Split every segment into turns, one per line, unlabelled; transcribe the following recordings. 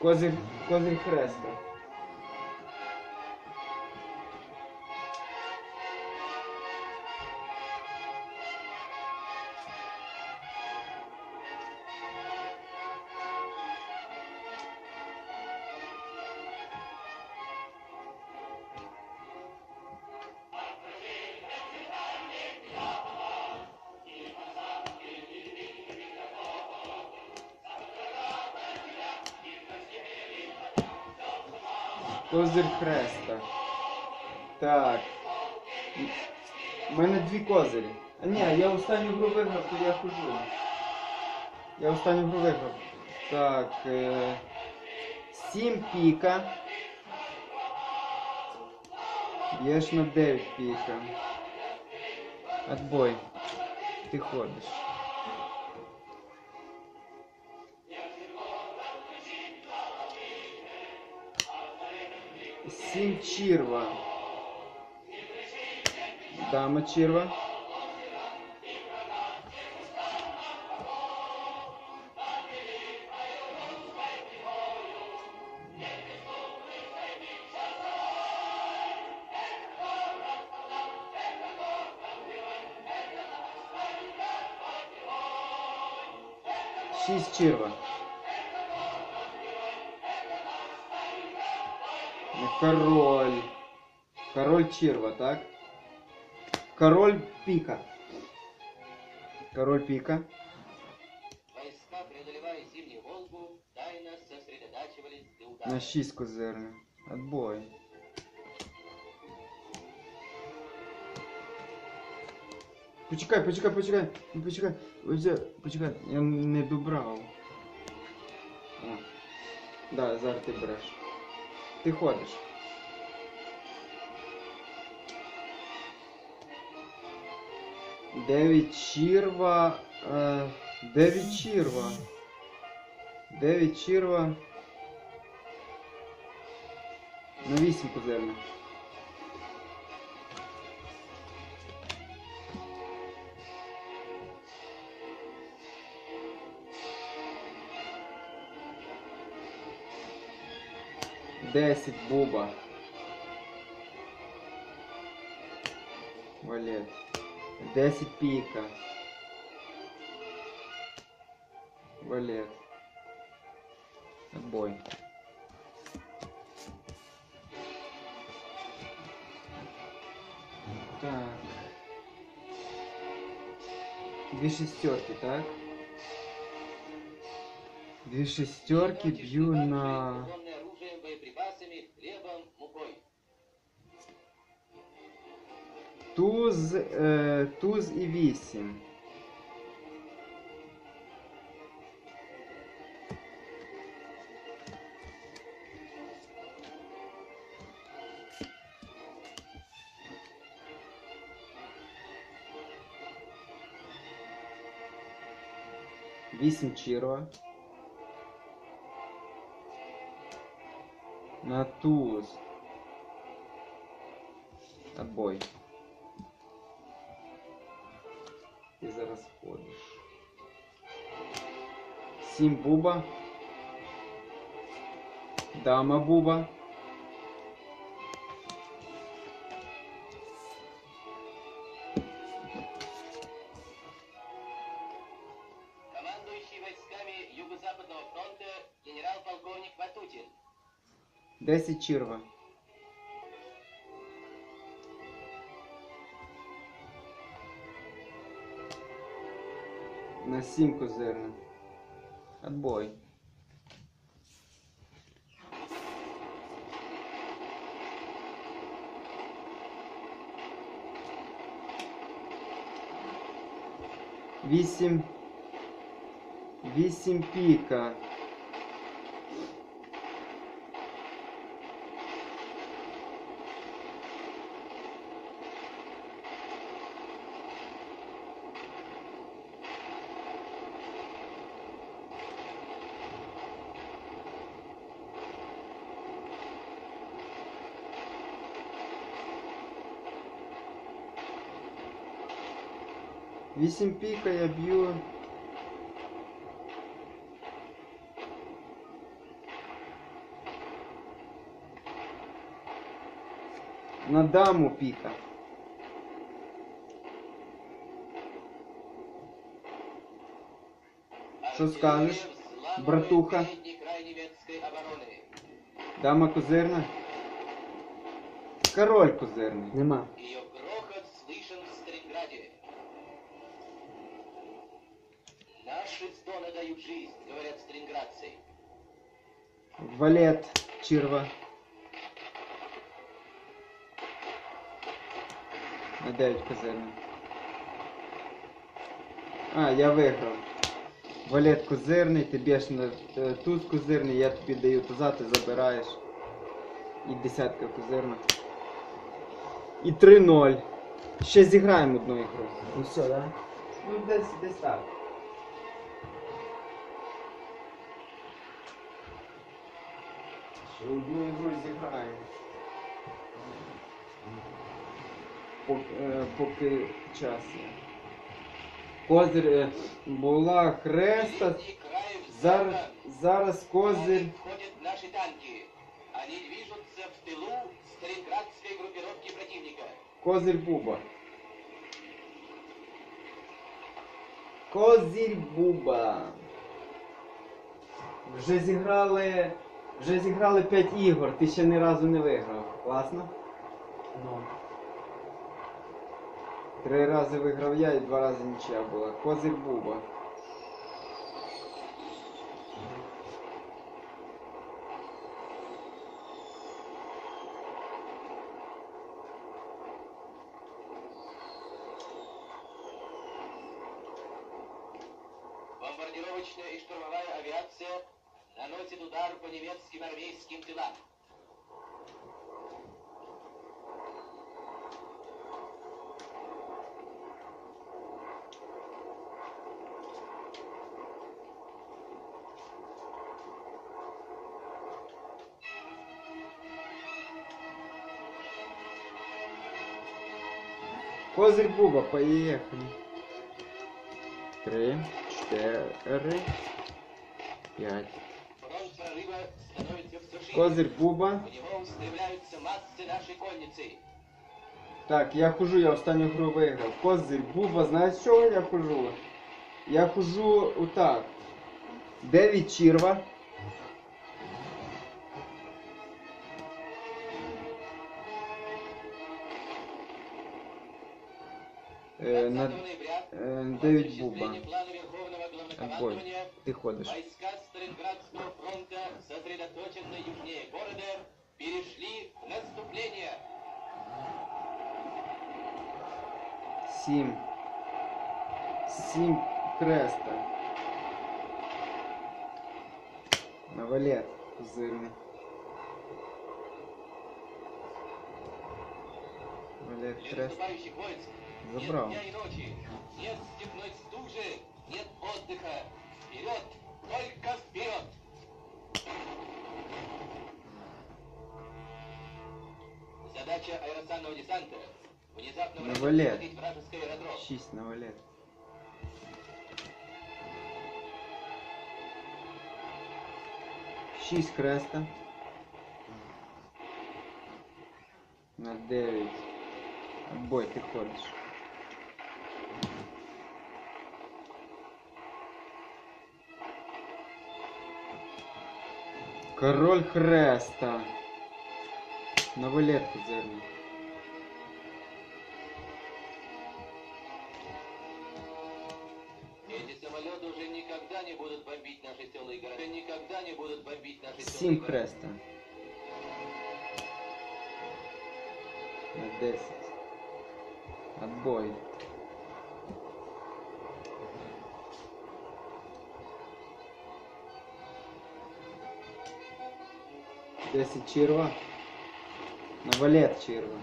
Козир, козир хреста. Хреста. Так. У мене дві козирі. А ні, я останню гру виграв, то я хожу. Я останню гру виграв. Так. Е... Сім піка. Б'єш на 9 піка. Отбой. Ти ходиш. Сім чірва. Дама чірва. Шість чірва. Король. Король черва, так? Король пика. Король пика.
Войска, преодолевая зимнюю Волгу, тайно сосредотачивались для удара.
На 6 козирне. Отбой. Почекай, почекай, почекай. Ну, Почекай. Почекай. Я не добрав. О. Да, зараз ти береш. Ти ходиш. Дев'ять чірва. Е, дев'ять чірва. Дев'ять чірва. На 8 козирних. Десять буба. Валет. Десять піка. Валет. Отбой. Так. Две шестерки, так? Две шестерки бью на... Туз, е, туз і вісім. Вісім чірва. На туз. Отбой. Сим буба, дама буба.
Командующий войсками Юго-Западного фронта генерал-полковник Ватутин.
10 черва. На 7 козирна. Отбой. Вісім. Вісім піка. Вісім пика я бью На даму пика Что скажешь братуха? Дама кузерна Король кузерный
Нема.
Валет черва. На 9 козирний. А, я виграв. Валет козирний, ти б'єш на е, туз козирний, я тобі даю туза, ти забираєш. І десятка козирна. І 3-0. Ще зіграємо одну ігру.
Ну все, да?
Ну десь десь так. Ще одну ігру зіграємо. Поки, е, поки час є. Козир е, була хреста. Зараз, зараз козир.
Входят наши танки. Они движутся в тылу сталинградской группировки противника.
Козир Буба. Козір Буба. Вже зіграли. Вже зіграли 5 ігор, ти ще ні разу не виграв. Класно?
Ну.
Три рази виграв я і два рази нічия була. Козир Буба. Козир Буба, поїхали. Три, чотири, п'ять.
Фронт прорыва становится все шире.
Козир Буба.
В него устремляются массы нашей конницы.
Так, я хожу, я останню гру виграв. Козир Буба, знаєш з чого я хожу? Я хожу отак. Дев'ять черва. На 9
осуществлении
буба. Отбой.
Главнокомандования
Ти ходиш.
войска Сталинградского фронта, сосредоточенные южнее города, перешли в наступление.
Сім. Сім креста. На валет козирний. Валет крест. Забрал.
нет дня и ночи, нет степной стужи, нет отдыха. Вперед, только вперед! Задача аэросанного десанта – внезапно вражеский аэродром.
Шість на валет. Шість креста. На дев'ять. Бой, ти ходиш.
Бомбить наши села и
Сім
города.
хреста. На 10. Отбой. Десять черва. На валет черва.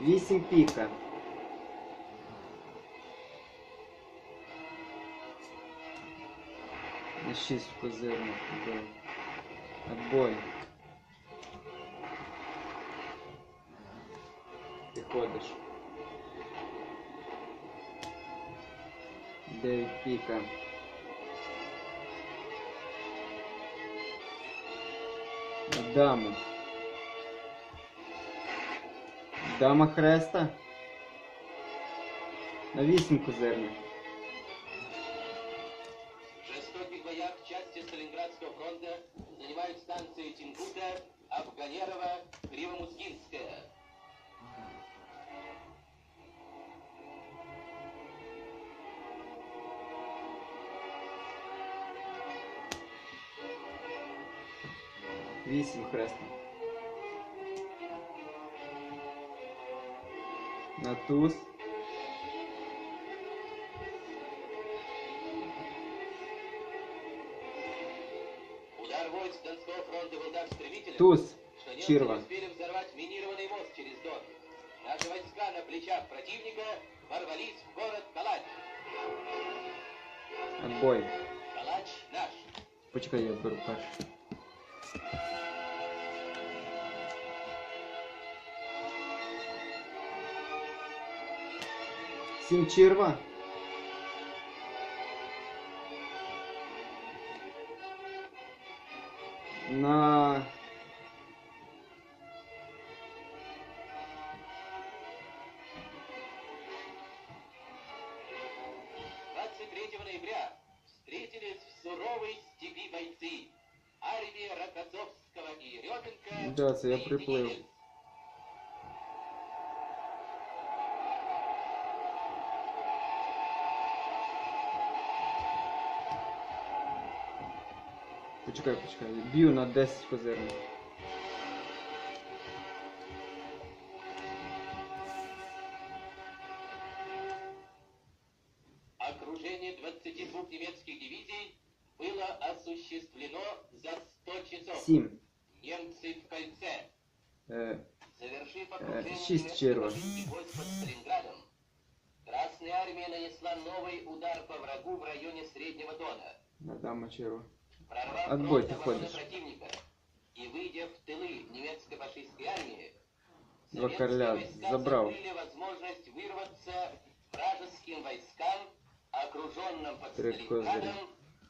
Вісім піка. На 6 козырных. Отбой. Отбой. Ты ходишь. 9 піка. Даму. Дама хреста. На
вісімку зерна.
Вісім хреста. На туз.
Удар войск Донского фронта был так стремителен,
Туз.
что немцы
Чирва.
не успели взорвать минированный мост через Дон. Наши войска на плечах противника ворвались в город Калач.
Отбой.
Калач наш.
Почекай, я беру перший. Сім черва. На
23 ноября встретились в суровой степи бойцы. Армия Рокоссовского и Еременко
Да, я приплив. Почекай. Б'ю на 10 козирних.
Окружение 22 немецких дивизий было осуществлено за 100 часов.
7.
Немцы в кольце.
Е,
Завершив
Э,
окружение
шесть
немецких
червов.
фашистских войск под Сталинградом, Красная армия нанесла новый удар по врагу в районе Среднего Дона,
на черва.
прорвав
Отбой,
фронт
ты
обороны
ходишь.
противника и выйдя в тылы немецко-фашистской армии,
Два
советские
короля
войска
забрал.
закрыли возможность вырваться вражеским войскам, окруженным под
Три
Сталинградом,
козыря.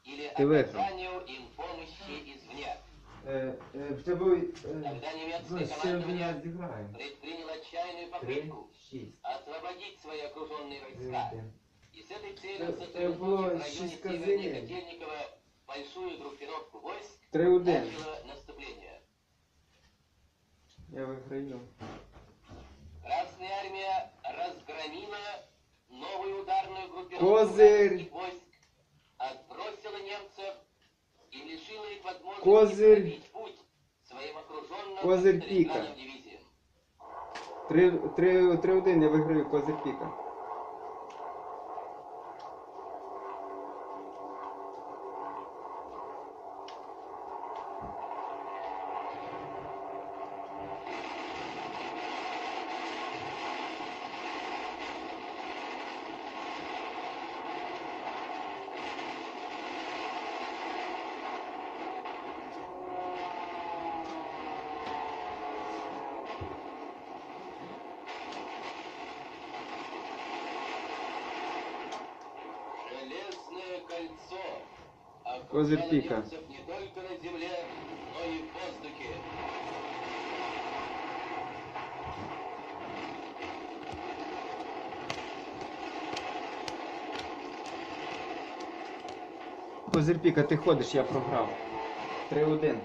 или
Ты выиграл.
оказанию им помощи извне.
Е, е, в тебе
Тогда немецкое
ну, ще
командование
один зіграємо.
предприняло отчаянную
Три,
попытку
шість.
освободить свои окруженные
Три,
войска.
один.
И с этой целью
Це-
сосредоточив
це
в
було
районе
шість
Северной
козирей.
Котельниково большую группировку войск
Три один.
начало наступление.
Я виграю.
Красная армия разгромила новую ударную группировку
Козырь!
вражеских войск, отбросила немцев и лишила их возможности
Козырь!
пробить путь своим окруженным
Козырь
под
пика.
Сталинградом дивизиям.
Три, три, три один, я виграю козир піка. Козырь
окружало
пика.
немцев не только на земле, но и в воздухе.
Козир ти ходиш, я програв. Три один.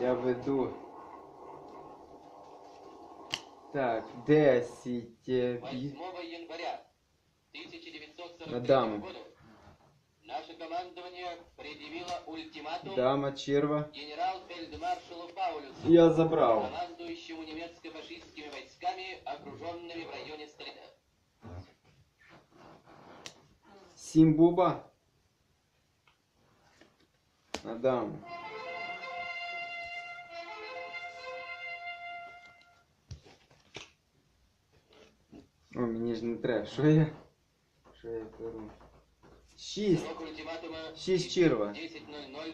Я веду. Так, 10. е,
8
бі-
января 1943
Мадам.
года
Дама черва.
генерал-фельдмаршалу Паулюсу,
Я забрав.
командующему немецко-фашистскими войсками, окруженными в районе Сталина.
Сім буба. На даму. О, мені ж не треба. Що я? Що я беру? Шість.
Срок ультиматума
Шість черва.
10.00 9 января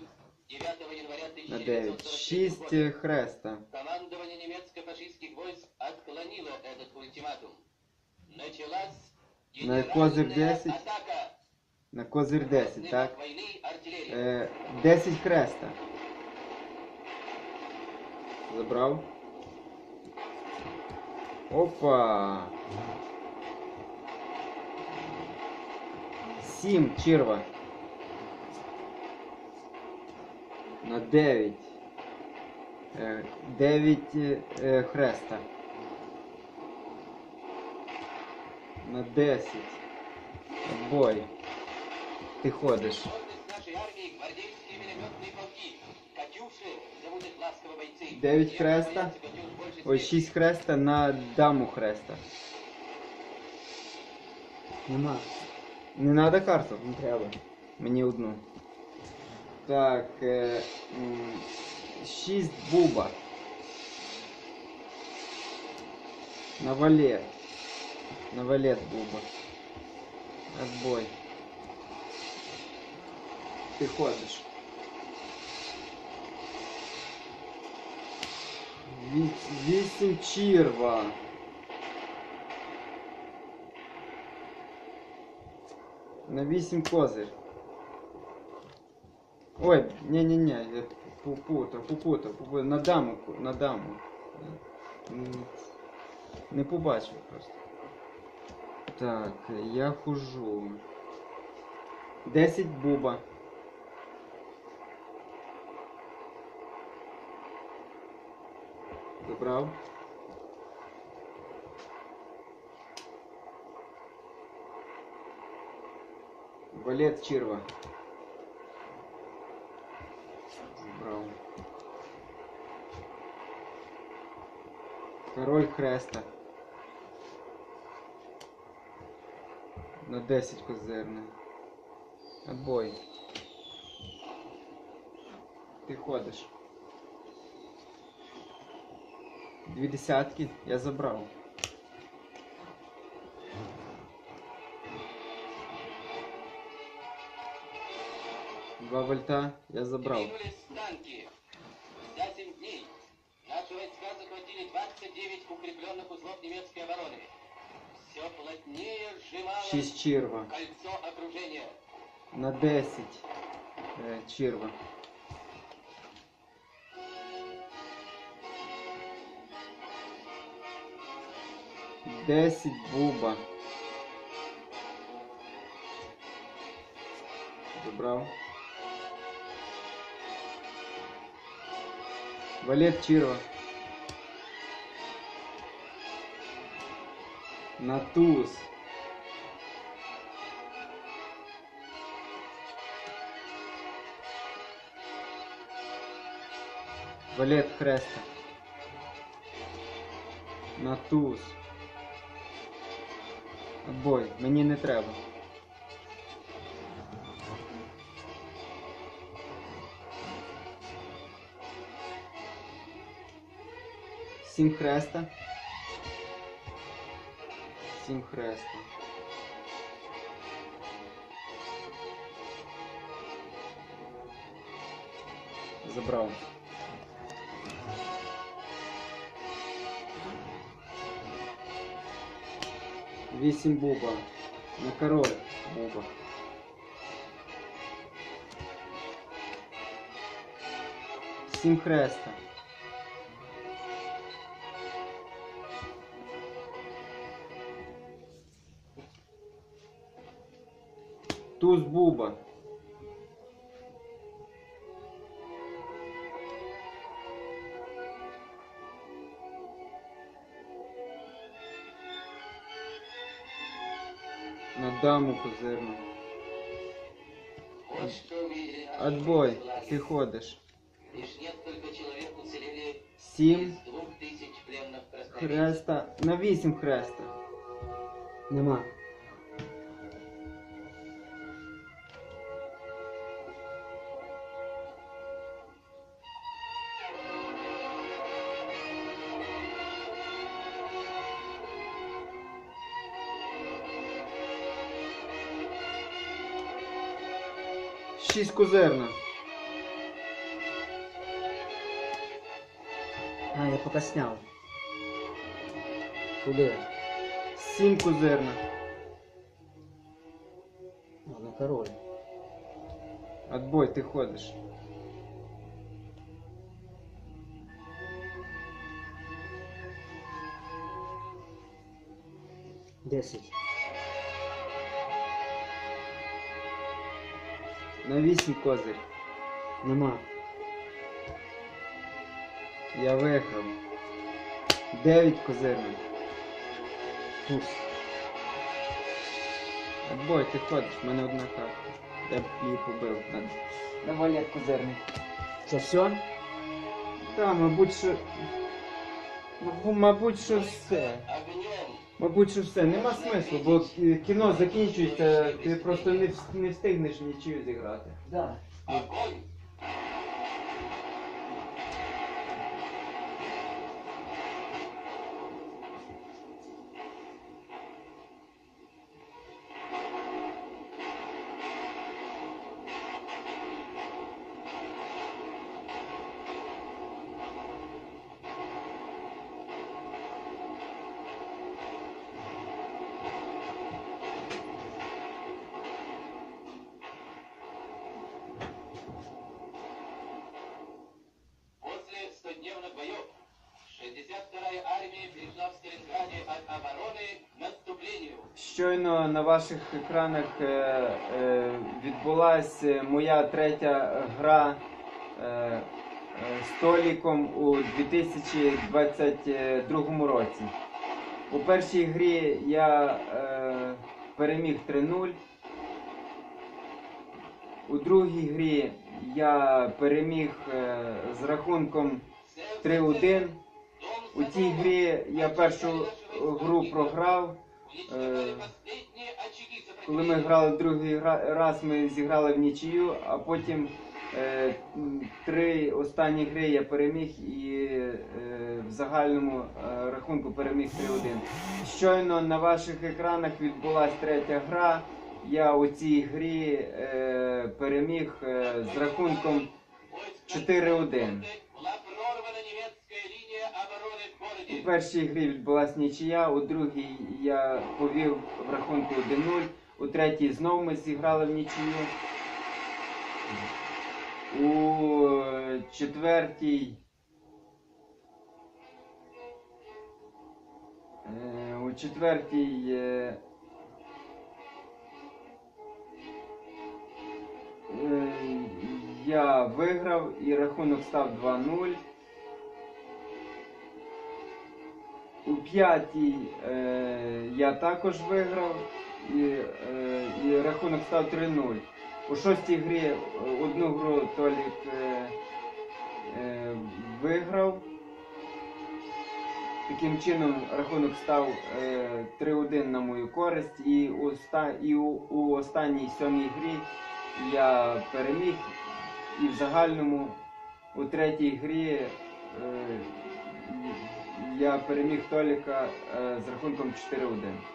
На дев'ять.
1943
Шість
года.
е, хреста.
Командование немецко-фашистских войск отклонило этот ультиматум. Началась
На
генеральная
10.
атака.
Э, На козир 10,
Красный
так?
войны артиллерия.
Е, 10 хреста. Забрав. Опа. Сім черва. На дев'ять. Е, Дев'ять е, е, хреста. На десять. Бой. Ти ходиш.
Гордость нашей армии гвардейские минометные полки. Катюши, зовут их ласково бойцы.
Девять Ой,
всех.
6 хреста на даму хреста.
Нема.
Не надо карту?
Не треба.
Мені одну. Так. Е, 6 буба. На валет. На валет буба. Отбой. Ти ходиш. Віс- Вісім чірва. На 8 козир. Ой, не-не-не, я попутав, попутав, попутав. На даму, на даму. Не побачив просто. Так, я хожу. 10 буба. Добрав. Валет черва. Забрав. Король хреста. На 10 козирний. Отбой. Ти ходиш. Дві десятки я забрав. Два вольта я забрал.
Танки. За 7 дней наши войска захватили 29 укрепленных узлов немецкой обороны. Все плотнее сжималось
Шість черва.
кольцо окружения.
На 10 е, черва. Десять буба. Забрав. Валет черва. На туз. Валет хреста. На туз. Отбой, мені не треба. Сім хреста. Сім хреста. Забрав. Вісім буба. На король буба. Сім хреста. Туз буба. На даму козирну.
Вот что увидели наши
Отбой,
власти.
ты ходишь.
Лишь несколько человек уцелели
Сім
из двух тысяч пленных красноармейцев.
хреста. На вісім хреста.
Нема.
сільськозерна.
А, я поки сняв. Куди?
Сім
козерна. Ладно, король.
Отбой, ти ходиш.
Десять.
На 8 козир.
Нема.
Я виграв. 9 козирних.
Туз.
Отбой, ти ходиш, в мене одна карта. Я б її побив. На валет козирний.
Це все?
Та, мабуть, що. Мабу- Мабуть, що все.
Огнем!
Мабуть, що все. Нема смислу, бо кі- кіно закінчується, ти просто не, вс- не встигнеш нічию зіграти.
Да.
Огонь!
Щойно на ваших екранах е, е, відбулась е, моя третя гра з Толіком у 2022 році. У першій грі я переміг 3-0. У другій грі я переміг з рахунком 3-1. У тій грі я першу гру програв. Е, Коли ми грали другий раз, ми зіграли в нічию, а потім е, три останні гри я переміг і е, в загальному е, рахунку переміг 3-1. Щойно на ваших екранах відбулась третя гра. Я у цій грі е, переміг е, з рахунком 4-1. У першій грі відбулась нічия, у другій я повів в рахунку 1-0, у третій знов ми зіграли в нічию. У четвертій. е, У четвертій. е, е, Я виграв і рахунок став 2-0. У п'ятій е, я також виграв і, е, і рахунок став 3-0. У шостій грі е, одну гру Толік е, е, виграв. Таким чином рахунок став е, 3-1 на мою користь. І, оста- і у, у останній сьомій грі я переміг. І в загальному у третій грі е, я переміг Толіка з рахунком 4-1.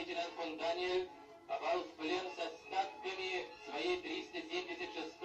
лейтенант фон Даниэль попал в плен со статками своей 376